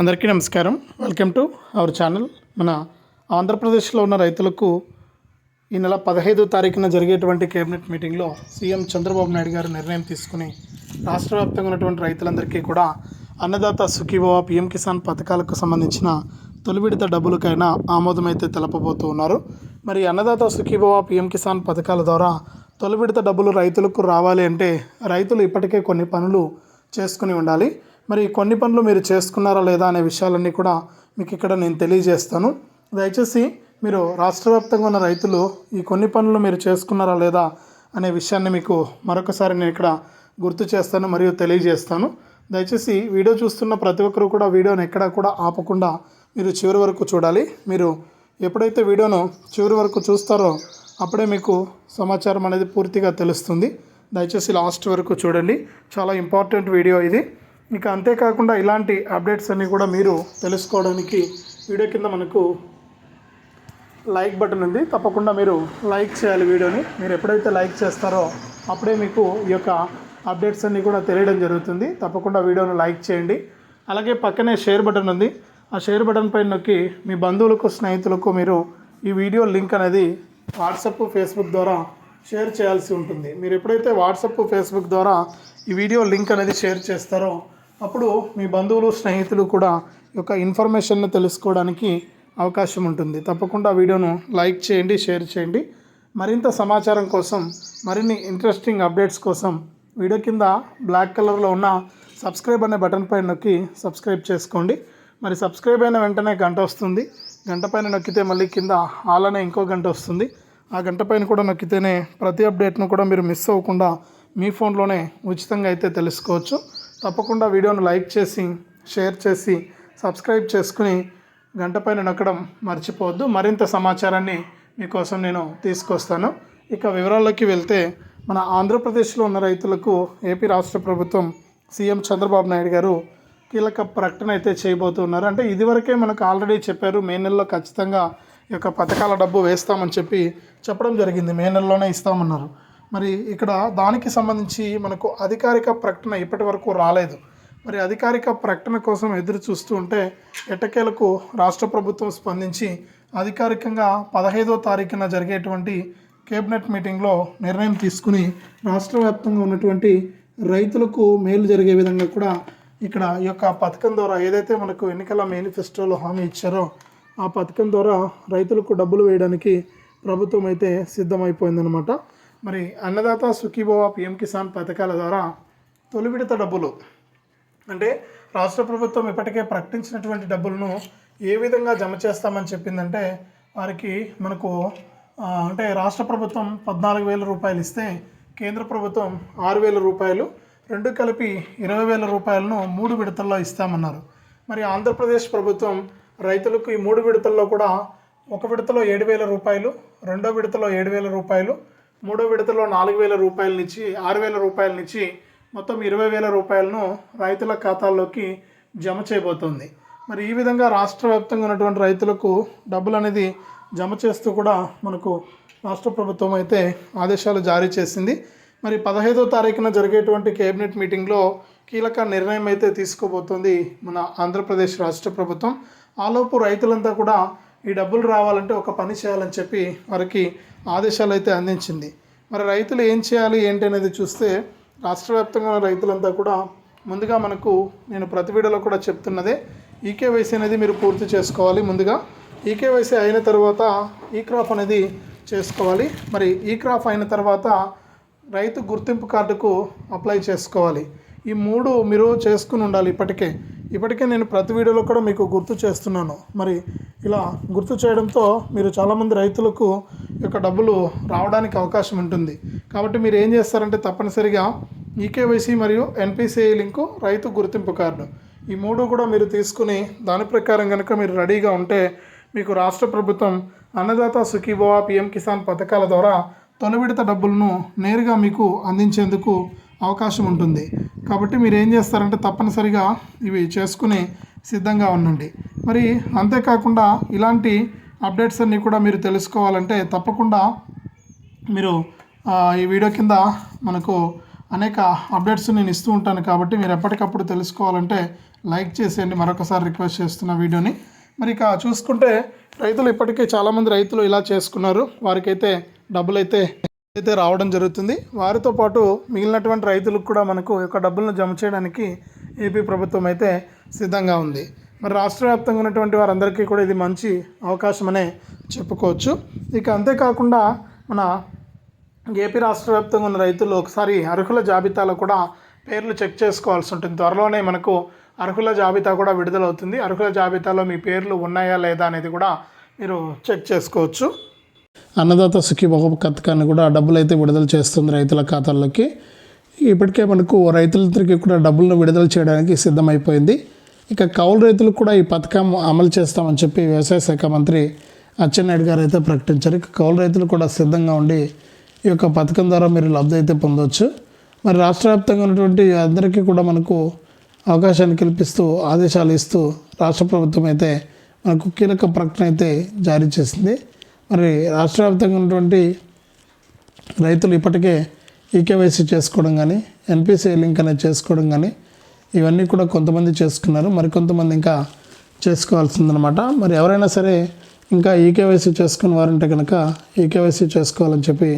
అందరికీ నమస్కారం. Welcome to our channel మన ఆంధ్రప్రదేశ్లో ఉన్న రైతులకు ఈ నెల పదహైదో తారీఖున జరిగేటువంటి కేబినెట్ మీటింగ్లో సీఎం చంద్రబాబు నాయుడు గారు నిర్ణయం తీసుకుని రాష్ట్ర వ్యాప్తంగా ఉన్నటువంటి రైతులందరికీ కూడా అన్నదాత సుఖీభవ పిఎం కిసాన్ పథకాలకు సంబంధించిన తొలి విడత డబ్బులకైనా ఆమోదమైతే తెలపబోతూ ఉన్నారు. మరి అన్నదాత సుఖీభవ పిఎం కిసాన్ పథకాల ద్వారా తొలి విడత డబ్బులు రైతులకు రావాలి అంటే రైతులు ఇప్పటికే కొన్ని పనులు చేసుకుని ఉండాలి. మరి కొన్ని పనులు మీరు చేసుకున్నారా లేదా అనే విషయాలన్నీ కూడా మీకు ఇక్కడ నేను తెలియజేస్తాను. దయచేసి మీరు రాష్ట్ర వ్యాప్తంగా ఉన్న రైతులు ఈ కొన్ని పనులు మీరు చేసుకున్నారా లేదా అనే విషయాన్ని మీకు మరొకసారి నేను ఇక్కడ గుర్తు చేస్తాను మరియు తెలియజేస్తాను. దయచేసి వీడియో చూస్తున్న ప్రతి ఒక్కరు కూడా వీడియోను ఎక్కడా కూడా ఆపకుండా మీరు చివరి వరకు చూడాలి. మీరు ఎప్పుడైతే వీడియోను చివరి వరకు చూస్తారో అప్పుడే మీకు సమాచారం అనేది పూర్తిగా తెలుస్తుంది. దయచేసి లాస్ట్ వరకు చూడండి. చాలా ఇంపార్టెంట్ వీడియో ఇది. ఇక అంతేకాకుండా ఇలాంటి అప్డేట్స్ అన్నీ కూడా మీరు తెలుసుకోవడానికి వీడియో కింద మనకు లైక్ బటన్ ఉంది. తప్పకుండా మీరు లైక్ చేయాలి వీడియోని. మీరు ఎప్పుడైతే లైక్ చేస్తారో అప్పుడే మీకు ఈ యొక్క అప్డేట్స్ అన్నీ కూడా తెలియడం జరుగుతుంది. తప్పకుండా వీడియోను లైక్ చేయండి. అలాగే పక్కనే షేర్ బటన్ ఉంది. ఆ షేర్ బటన్ పైన నొక్కి మీ బంధువులకు స్నేహితులకు మీరు ఈ వీడియో లింక్ అనేది వాట్సప్ ఫేస్బుక్ ద్వారా షేర్ చేయాల్సి ఉంటుంది. మీరు ఎప్పుడైతే వాట్సప్ ఫేస్బుక్ ద్వారా ఈ వీడియో లింక్ అనేది షేర్ చేస్తారో అప్పుడు మీ బంధువులు స్నేహితులు కూడా ఈ యొక్క ఇన్ఫర్మేషన్ను తెలుసుకోవడానికి అవకాశం ఉంటుంది. తప్పకుండా వీడియోను లైక్ చేయండి షేర్ చేయండి. మరింత సమాచారం కోసం మరిన్ని ఇంట్రెస్టింగ్ అప్డేట్స్ కోసం వీడియో కింద బ్లాక్ కలర్లో ఉన్న సబ్స్క్రైబ్ అనే బటన్ పైన నొక్కి సబ్స్క్రైబ్ చేసుకోండి. మరి సబ్స్క్రైబ్ అయిన వెంటనే గంట వస్తుంది. గంట పైన నొక్కితే మళ్ళీ కింద ఆల్ అనే ఇంకో గంట వస్తుంది. ఆ గంట పైన కూడా నొక్కితేనే ప్రతి అప్డేట్ను కూడా మీరు మిస్ అవ్వకుండా మీ ఫోన్లోనే ఉచితంగా అయితే తెలుసుకోవచ్చు. తప్పకుండా వీడియోను లైక్ చేసి షేర్ చేసి సబ్స్క్రైబ్ చేసుకుని గంట పైన నొక్కడం మర్చిపోవద్దు. మరింత సమాచారాన్ని మీకోసం నేను తీసుకొస్తాను. ఇక వివరాల్లోకి వెళ్తే మన ఆంధ్రప్రదేశ్లో ఉన్న రైతులకు ఏపీ రాష్ట్ర ప్రభుత్వం సీఎం చంద్రబాబు నాయుడు గారు కీలక ప్రకటన అయితే చేయబోతున్నారు. అంటే ఇదివరకే మనకు ఆల్రెడీ చెప్పారు మే నెలలో ఖచ్చితంగా ఈ యొక్క పథకాల డబ్బు వేస్తామని చెప్పి చెప్పడం జరిగింది. మే నెలలోనే ఇస్తామన్నారు. మరి ఇక్కడ దానికి సంబంధించి మనకు అధికారిక ప్రకటన ఇప్పటి వరకు రాలేదు. మరి అధికారిక ప్రకటన కోసం ఎదురు చూస్తూ ఉంటే ఎట్టకేలకు రాష్ట్ర ప్రభుత్వం స్పందించి అధికారికంగా పదహైదో తారీఖున జరిగేటువంటి కేబినెట్ మీటింగ్లో నిర్ణయం తీసుకుని రాష్ట్ర వ్యాప్తంగా ఉన్నటువంటి రైతులకు మేలు జరిగే విధంగా కూడా ఇక్కడ ఈ యొక్క పథకం ద్వారా ఏదైతే మనకు ఎన్నికల మేనిఫెస్టోలో హామీ ఇచ్చారో ఆ పథకం ద్వారా రైతులకు డబ్బులు వేయడానికి ప్రభుత్వం అయితే సిద్ధమైపోయిందనమాట మరి అన్నదాత సుఖీభవ పిఎం కిసాన్ పథకాల ద్వారా తొలి విడత డబ్బులు. అంటే రాష్ట్ర ప్రభుత్వం ఇప్పటికే ప్రకటించినటువంటి డబ్బులను ఏ విధంగా జమ చేస్తామని చెప్పిందంటే వారికి మనకు అంటే రాష్ట్ర ప్రభుత్వం పద్నాలుగు వేల రూపాయలు ఇస్తే కేంద్ర ప్రభుత్వం ఆరు వేల రూపాయలు రెండు కలిపి ఇరవై వేల రూపాయలను మూడు విడతల్లో ఇస్తామన్నారు. మరి ఆంధ్రప్రదేశ్ ప్రభుత్వం రైతులకు ఈ మూడు విడతల్లో కూడా ఒక విడతలో ఏడు వేల రూపాయలు రెండో విడతలో ఏడు వేల రూపాయలు మూడో విడతలో నాలుగు వేల రూపాయలనిచ్చి ఆరు వేల రూపాయలనిచ్చి మొత్తం ఇరవై వేల రూపాయలను రైతుల ఖాతాల్లోకి జమ చేయబోతోంది. మరి ఈ విధంగా రాష్ట్ర వ్యాప్తంగా ఉన్నటువంటి రైతులకు డబ్బులు అనేది జమ చేస్తూ కూడా మనకు రాష్ట్ర ప్రభుత్వం అయితే ఆదేశాలు జారీ చేసింది. మరి పదహైదో తారీఖున జరిగేటువంటి కేబినెట్ మీటింగ్లో కీలక నిర్ణయం అయితే తీసుకోబోతోంది మన ఆంధ్రప్రదేశ్ రాష్ట్ర ప్రభుత్వం. ఆలోపు రైతులంతా కూడా ఈ డబ్బులు రావాలంటే ఒక పని చేయాలని చెప్పి వారికి ఆదేశాలు అయితే అందించింది. మరి రైతులు ఏం చేయాలి ఏంటి అనేది చూస్తే రాష్ట్ర వ్యాప్తంగా రైతులంతా కూడా ముందుగా మనకు నేను ప్రతి వీడియోలో కూడా చెప్తున్నదే ఈకేవైసీ అనేది మీరు పూర్తి చేసుకోవాలి ముందుగా. ఈకేవైసీ అయిన తర్వాత ఈ క్రాప్ అనేది చేసుకోవాలి. మరి ఈ క్రాప్ అయిన తర్వాత రైతు గుర్తింపు కార్డుకు అప్లై చేసుకోవాలి. ఈ మూడు మీరు చేసుకుని ఉండాలి ఇప్పటికే. ఇప్పటికే నేను ప్రతి వీడియోలో కూడా మీకు గుర్తు చేస్తున్నాను. మరి ఇలా గుర్తు చేయడంతో మీరు చాలామంది రైతులకు యొక్క డబ్బులు రావడానికి అవకాశం ఉంటుంది. కాబట్టి మీరు ఏం చేస్తారంటే తప్పనిసరిగా ఈకేవైసీ మరియు ఎన్పిసిఐ లింకు రైతు గుర్తింపు కార్డు. ఈ మూడు కూడా మీరు తీసుకుని దాని ప్రకారం కనుక మీరు రెడీగా ఉంటే మీకు రాష్ట్ర ప్రభుత్వం అన్నదాత సుఖీభవ పిఎం కిసాన్ పథకాల ద్వారా తొలి విడత డబ్బులను నేరుగా మీకు అందించేందుకు అవకాశం ఉంటుంది. కాబట్టి మీరు ఏం చేస్తారంటే తప్పనిసరిగా ఇవి చేసుకుని సిద్ధంగా ఉండండి. మరి అంతేకాకుండా ఇలాంటి అప్డేట్స్ అన్నీ కూడా మీరు తెలుసుకోవాలంటే తప్పకుండా మీరు ఈ వీడియో కింద మనకు అనేక అప్డేట్స్ నేను ఇస్తూ ఉంటాను. కాబట్టి మీరు ఎప్పటికప్పుడు తెలుసుకోవాలంటే లైక్ చేసేయండి. మరొకసారి రిక్వెస్ట్ చేస్తున్న వీడియోని. మరి ఇక చూసుకుంటే రైతులు ఇప్పటికే చాలామంది రైతులు ఇలా చేసుకున్నారు. వారికైతే డబ్బులైతే అయితే రావడం జరుగుతుంది. వారితో పాటు మిగిలినటువంటి రైతులకు కూడా మనకు యొక్క డబ్బులను జమ చేయడానికి ఏపీ ప్రభుత్వం అయితే సిద్ధంగా ఉంది. మరి రాష్ట్ర వ్యాప్తంగా ఉన్నటువంటి వారందరికీ కూడా ఇది మంచి అవకాశమనే చెప్పుకోవచ్చు. ఇక అంతేకాకుండా మన ఏపీ రాష్ట్ర వ్యాప్తంగా ఉన్న రైతులు ఒకసారి అర్హుల జాబితాలో కూడా పేర్లు చెక్ చేసుకోవాల్సి ఉంటుంది. త్వరలోనే మనకు అర్హుల జాబితా కూడా విడుదలవుతుంది. అర్హుల జాబితాలో మీ పేర్లు ఉన్నాయా లేదా అనేది కూడా మీరు చెక్ చేసుకోవచ్చు. అన్నదాత సుఖీబాబు పథకాన్ని కూడా డబ్బులు అయితే విడుదల చేస్తుంది రైతుల ఖాతాల్లోకి. ఇప్పటికే మనకు రైతులందరికీ కూడా డబ్బులను విడుదల చేయడానికి సిద్ధమైపోయింది. ఇక కౌలు రైతులకు కూడా ఈ పథకం అమలు చేస్తామని చెప్పి వ్యవసాయ శాఖ మంత్రి అచ్చెన్నాయుడు గారు అయితే ప్రకటించారు. ఇక కౌలు రైతులు కూడా సిద్ధంగా ఉండి ఈ యొక్క పథకం ద్వారా మీరు లబ్ధి అయితే పొందవచ్చు మరి రాష్ట్ర వ్యాప్తంగా ఉన్నటువంటి అందరికీ కూడా మనకు అవకాశాన్ని కల్పిస్తూ ఆదేశాలు ఇస్తూ రాష్ట్ర ప్రభుత్వం అయితే మనకు కీలక ప్రకటన అయితే జారీ చేసింది. మరి రాష్ట్ర వ్యాప్తంగా ఉన్నటువంటి రైతులు ఇప్పటికే ఈకేవైసీ చేసుకోవడం కానీ ఎన్పిసిఐ లింక్ అనేది చేసుకోవడం కానీ ఇవన్నీ కూడా కొంతమంది చేసుకున్నారు. మరికొంతమంది ఇంకా చేసుకోవాల్సిందనమాట మరి ఎవరైనా సరే ఇంకా ఈకేవైసీ చేసుకున్న వారంటే కనుక ఈకేవైసీ చేసుకోవాలని చెప్పి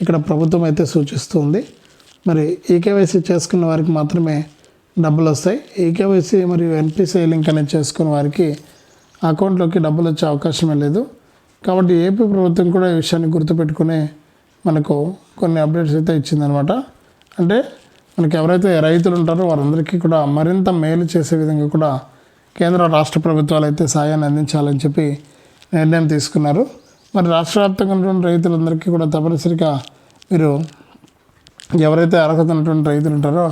ఇక్కడ ప్రభుత్వం అయితే సూచిస్తుంది మరి ఈకేవైసీ చేసుకున్న వారికి మాత్రమే డబ్బులు వస్తాయి. ఈకేవైసీ మరియు ఎన్పిసిఐ లింక్ అనేది చేసుకున్న వారికి అకౌంట్లోకి డబ్బులు వచ్చే అవకాశమే లేదు. కాబట్టి ఏపీ ప్రభుత్వం కూడా ఈ విషయాన్ని గుర్తుపెట్టుకునే మనకు కొన్ని అప్డేట్స్ అయితే ఇచ్చిందనమాట అంటే మనకి ఎవరైతే రైతులు ఉంటారో వారందరికీ కూడా మరింత మేలు చేసే విధంగా కూడా కేంద్ర రాష్ట్ర ప్రభుత్వాలు అయితే సాయాన్ని అందించాలని చెప్పి నిర్ణయం తీసుకున్నారు. మరి రాష్ట్ర వ్యాప్తంగా ఉన్నటువంటి రైతులందరికీ కూడా తప్పనిసరిగా మీరు ఎవరైతే అర్హత ఉన్నటువంటి రైతులు ఉంటారో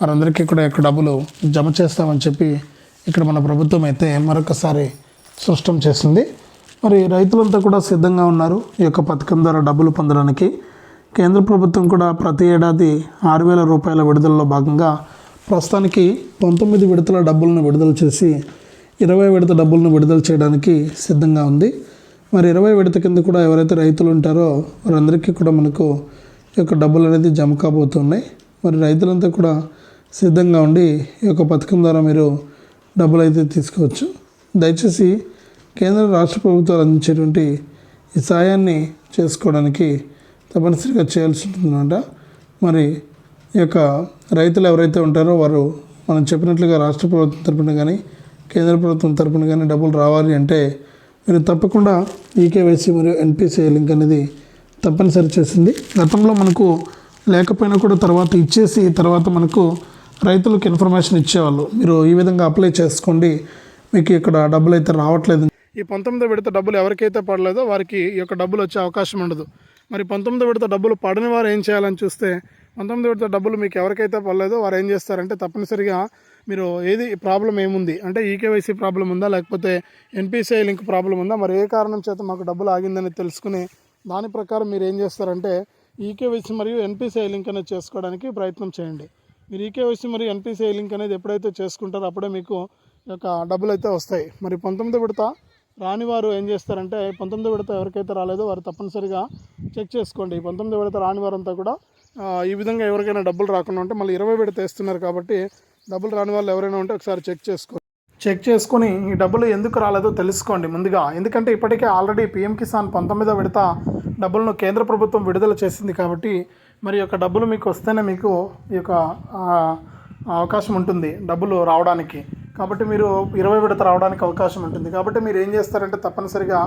వారందరికీ కూడా ఇక్కడ డబ్బులు జమ చేస్తామని చెప్పి ఇక్కడ మన ప్రభుత్వం అయితే మరొకసారి స్పష్టం చేసింది. మరి రైతులంతా కూడా సిద్ధంగా ఉన్నారు ఈ యొక్క పథకం ద్వారా డబ్బులు పొందడానికి. కేంద్ర ప్రభుత్వం కూడా ప్రతి ఏడాది ఆరు వేల రూపాయల విడుదలలో భాగంగా ప్రస్తుతానికి పంతొమ్మిది విడతల డబ్బులను విడుదల చేసి ఇరవై విడత డబ్బులను విడుదల చేయడానికి సిద్ధంగా ఉంది. మరి ఇరవై విడత కింద కూడా ఎవరైతే రైతులు ఉంటారో వారందరికీ కూడా మనకు ఈ యొక్క డబ్బులు అనేది జమ కాబోతున్నాయి. మరి రైతులంతా కూడా సిద్ధంగా ఉండి ఈ యొక్క పథకం ద్వారా మీరు డబ్బులు అయితే తీసుకోవచ్చు. దయచేసి కేంద్ర రాష్ట్ర ప్రభుత్వాలు అందించేటువంటి ఈ సాయాన్ని చేసుకోవడానికి తప్పనిసరిగా చేయాల్సి ఉంటుందన్నమాట. మరి ఈ యొక్క రైతులు ఎవరైతే ఉంటారో వారు మనం చెప్పినట్లుగా రాష్ట్ర ప్రభుత్వం తరపున కానీ కేంద్ర ప్రభుత్వం తరపున కానీ డబ్బులు రావాలి అంటే మీరు తప్పకుండా ఈకేవైసీ మరియు ఎన్పిసిఐ లింక్ అనేది తప్పనిసరి చేసింది. గతంలో మనకు లేకపోయినా కూడా తర్వాత ఇచ్చేసి తర్వాత మనకు రైతులకు ఇన్ఫర్మేషన్ ఇచ్చేవాళ్ళు. మీరు ఈ విధంగా అప్లై చేసుకోండి. మీకు ఇక్కడ డబ్బులు అయితే రావట్లేదు ఈ పంతొమ్మిదో విడత డబ్బులు ఎవరికైతే పడలేదో వారికి ఈ యొక్క డబ్బులు వచ్చే అవకాశం ఉండదు. మరి పంతొమ్మిదో విడత డబ్బులు పడని వారు ఏం చేయాలని చూస్తే పంతొమ్మిది విడత డబ్బులు మీకు ఎవరికైతే పడలేదో వారు ఏం చేస్తారంటే తప్పనిసరిగా మీరు ఏది ప్రాబ్లం ఏముంది? అంటే ఈకేవైసీ ప్రాబ్లం ఉందా? లేకపోతే ఎన్పిసిఐ లింక్ ప్రాబ్లం ఉందా? మరి ఏ కారణం చేత మాకు డబ్బులు ఆగిందని తెలుసుకుని దాని ప్రకారం మీరు ఏం చేస్తారంటే ఈకేవైసీ మరియు ఎన్పిసిఐ లింక్ అనేది చేసుకోవడానికి ప్రయత్నం చేయండి. మీరు ఈకేవైసీ మరియు ఎన్పిసిఐ లింక్ అనేది ఎప్పుడైతే చేసుకుంటారో అప్పుడే మీకు ఈ యొక్క డబ్బులు అయితే వస్తాయి. మరి పంతొమ్మిది విడత రాని వారు ఏం చేస్తారంటే పంతొమ్మిది విడత ఎవరికైతే రాలేదో వారు తప్పనిసరిగా చెక్ చేసుకోండి. ఈ పంతొమ్మిది విడత రాని వారంతా కూడా ఈ విధంగా ఎవరికైనా డబ్బులు రాకుండా ఉంటే మళ్ళీ ఇరవై విడత వేస్తున్నారు కాబట్టి డబ్బులు రాని వాళ్ళు ఎవరైనా ఉంటే ఒకసారి చెక్ చేసుకోండి చెక్ చేసుకొని ఈ డబ్బులు ఎందుకు రాలేదో తెలుసుకోండి ముందుగా. ఎందుకంటే ఇప్పటికే ఆల్రెడీ పీఎం కిసాన్ పంతొమ్మిదో విడత డబ్బులను కేంద్ర ప్రభుత్వం విడుదల చేసింది కాబట్టి మరి యొక్క డబ్బులు మీకు వస్తేనే మీకు ఈ యొక్క అవకాశం ఉంటుంది డబ్బులు రావడానికి. కాబట్టి మీరు ఇరవై విడత రావడానికి అవకాశం ఉంటుంది. కాబట్టి మీరు ఏం చేస్తారంటే తప్పనిసరిగా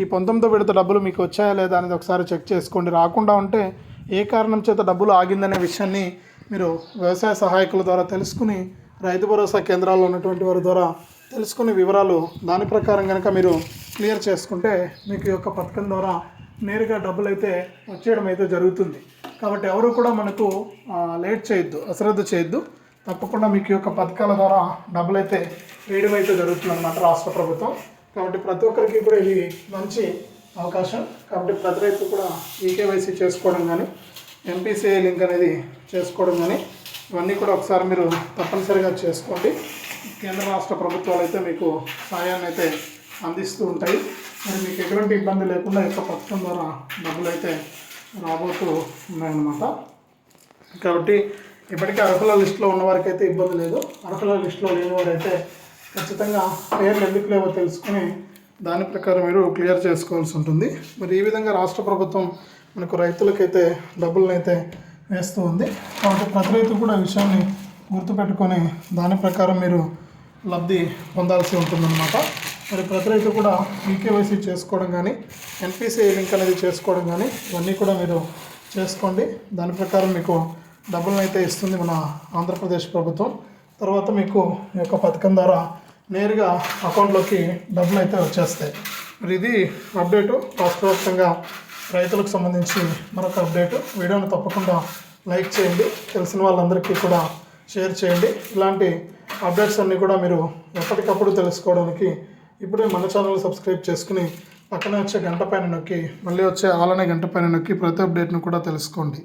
ఈ పంతొమ్మిదో విడత డబ్బులు మీకు వచ్చాయా లేదా అనేది ఒకసారి చెక్ చేసుకోండి. రాకుండా ఉంటే ఏ కారణం చేత డబ్బులు ఆగిందనే విషయాన్ని మీరు వ్యవసాయ సహాయకుల ద్వారా తెలుసుకుని రైతు భరోసా కేంద్రాల్లో ఉన్నటువంటి వారి ద్వారా తెలుసుకునే వివరాలు దాని ప్రకారం కనుక మీరు క్లియర్ చేసుకుంటే మీకు ఈ యొక్క పథకం ద్వారా నేరుగా డబ్బులు అయితే వచ్చేయడం అయితే జరుగుతుంది. కాబట్టి ఎవరు కూడా మనకు లేట్ చేయొద్దు అశ్రద్ధ చేయొద్దు. తప్పకుండా మీకు ఈ యొక్క పథకాల ద్వారా డబ్బులు అయితే వేయడం అయితే జరుగుతుంది అనమాట రాష్ట్ర ప్రభుత్వం. కాబట్టి ప్రతి ఒక్కరికి కూడా ఇది మంచి అవకాశం. కాబట్టి ప్రతి రైతు కూడా ఈకేవైసీ చేసుకోవడం కానీ ఎంపీసీఐ లింక్ అనేది చేసుకోవడం కానీ ఇవన్నీ కూడా ఒకసారి మీరు తప్పనిసరిగా చేసుకోండి. కేంద్ర రాష్ట్ర ప్రభుత్వాలు అయితే మీకు సాయాన్ని అయితే అందిస్తూ ఉంటాయి. మరి మీకు ఎటువంటి ఇబ్బంది లేకుండా యొక్క పథకం ద్వారా డబ్బులు అయితే రాబోతూ ఉన్నాయన్నమాట. కాబట్టి ఇప్పటికే అర్హుల లిస్టులో ఉన్న వారికి అయితే ఇబ్బంది లేదు. అర్హుల లిస్టులో లేని వారైతే ఖచ్చితంగా పేర్లు ఎందుకు లేవో తెలుసుకుని దాని ప్రకారం మీరు క్లియర్ చేసుకోవాల్సి ఉంటుంది. మరి ఈ విధంగా రాష్ట్ర ప్రభుత్వం మనకు రైతులకైతే డబ్బులను అయితే వేస్తూ ఉంది. కాబట్టి ప్రతి రైతు కూడా విషయాన్ని గుర్తుపెట్టుకొని దాని ప్రకారం మీరు లబ్ధి పొందాల్సి ఉంటుందన్నమాట. మరి ప్రతి రైతు కూడా ఈకేవైసీ చేసుకోవడం కానీ ఎన్పిసిఐ లింక్ అనేది చేసుకోవడం కానీ ఇవన్నీ కూడా మీరు చేసుకోండి. దాని ప్రకారం మీకు డబ్బులను అయితే ఇస్తుంది మన ఆంధ్రప్రదేశ్ ప్రభుత్వం. తర్వాత మీకు ఈ యొక్క పథకం ద్వారా నేరుగా అకౌంట్లోకి డబ్బులు అయితే వచ్చేస్తాయి. మరి ఇది అప్డేటు. రాష్ట్ర వ్యాప్తంగా రైతులకు సంబంధించి మరొక అప్డేటు. వీడియోను తప్పకుండా లైక్ చేయండి. తెలిసిన వాళ్ళందరికీ కూడా షేర్ చేయండి. ఇలాంటి అప్డేట్స్ అన్నీ కూడా మీరు ఎప్పటికప్పుడు తెలుసుకోవడానికి ఇప్పుడే మన ఛానల్ సబ్స్క్రైబ్ చేసుకుని పక్కనే వచ్చే గంట పైన నొక్కి మళ్ళీ వచ్చే ఆలనే గంట పైన నొక్కి ప్రతి అప్డేట్ను కూడా తెలుసుకోండి.